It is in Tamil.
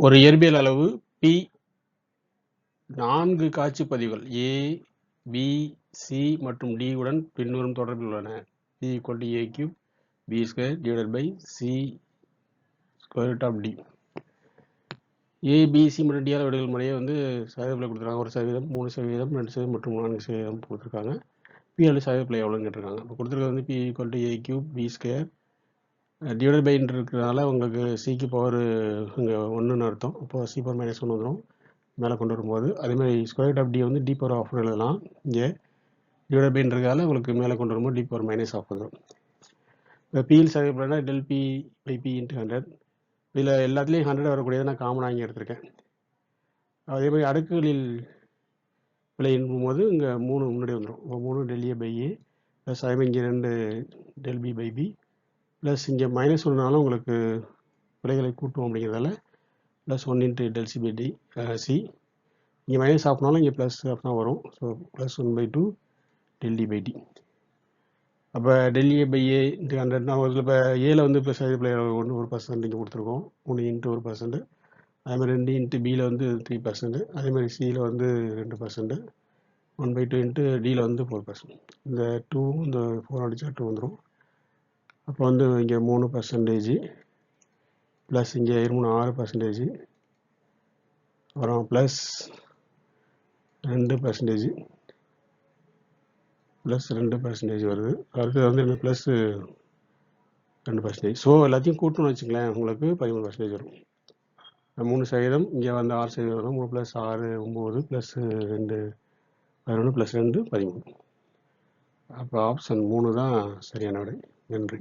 ஒரு இயற்பியல் அளவு பி நான்கு காட்சி பதிவுகள் ஏ பி சி மற்றும் டி உடன் பின்வரும் தொடர்பில் உள்ளன. B equal to A cube B square divided by C square of D D. மற்றும் டிஆர் அளவீடுகள் முறையே வந்து சதவீதத்தில் கொடுத்துருக்காங்க ஒரு சதவீதம் மூணு சதவீதம் ரெண்டு சதவீதம் மற்றும் நான்கு சதவீதம் கொடுத்துருக்காங்க பி அளவு சதவீதத்தில் எவ்வளோன்னு கேட்டிருக்காங்க இப்போ கொடுத்துருக்கிறது வந்து B equal to A cube B square divide பைன்னு இருக்கிறதுனால உங்களுக்கு சிக்கு பவர் இங்கே ஒன்றுன்னு அர்த்தம். இப்போ சி பவர் மைனஸ் ஒன்று வந்துடும் மேலே கொண்டு வரும்போது. அதேமாதிரி ஸ்கொயர் ஆஃப் டி வந்து டி பவர் ஆஃப் எழுதலாம். இங்கே டிவைட் பைன்றதுனால உங்களுக்கு மேலே கொண்டு வரும்போது டி பவர் மைனஸ் ஆஃப் வந்துடும் இப்போ பியில் சதவீதம்னா del P by P into hundred இதில் எல்லாத்துலேயும் ஹண்ட்ரட் வரக்கூடியதை நான் காமனாக இங்கே எடுத்திருக்கேன். அதே மாதிரி அடுக்குகளில் விலை போது இங்கே மூணு முன்னாடி வந்துடும் இப்போ மூணு டெல்லியை பை ஏ ப்ளஸ் அதே மாதிரி இங்கே ரெண்டு del P by P plus இங்கே மைனஸ் ஒன்றுனாலும் உங்களுக்கு விலைகளை கூட்டுவோம் அப்படிங்கிறதால plus one into del C by T C இங்கே மைனஸ் ஆஃப்னாலும் இங்கே ப்ளஸ் ஆஃப் தான் வரும். So plus one by two Delhi by D அப்போ டெல்லி பை ஏ இன்ட்டு ஹண்ட்ரட்னா ஒரு இப்போ ஏல வந்து ப்ளஸ் அது பிள்ளை ஒன்று ஒரு பர்சன்ட் இங்கே கொடுத்துருக்கோம். ஒன்று இன்ட்டு ஒரு பர்சன்ட் அதேமாதிரி ரெண்டு இன்ட்டு பியில் வந்து த்ரீ பர்சன்ட் அதேமாதிரி சியில் வந்து ரெண்டு percent one by two into டியில் வந்து ஃபோர் பர்சன்ட் இந்த டூ இந்த ஃபோர் அடித்தா டூ வந்துடும் அப்போ வந்து இங்கே மூணு பர்சன்டேஜ் ப்ளஸ் இங்கே மூணு ஆறு பர்சன்டேஜ் அப்புறம் ப்ளஸ் ரெண்டு பர்சன்டேஜ் ப்ளஸ் ரெண்டு பர்சன்டேஜ் வருது. அடுத்தது வந்து என்ன ப்ளஸ் ரெண்டு பர்சன்டேஜ் ஸோ எல்லாத்தையும் கூட்டணும்னு வச்சுங்களேன் உங்களுக்கு பதிமூணு பர்சன்டேஜ் வரும். மூணு சதவீதம் இங்கே வந்து ஆறு சதவீதம் வரும். மூணு ப்ளஸ் ஆறு ஒம்பது ப்ளஸ் ரெண்டு பதினொன்று ப்ளஸ் ரெண்டு பதிமூணு. அப்போ ஆப்ஷன் மூணு தான் சரியான விடை. நன்றி.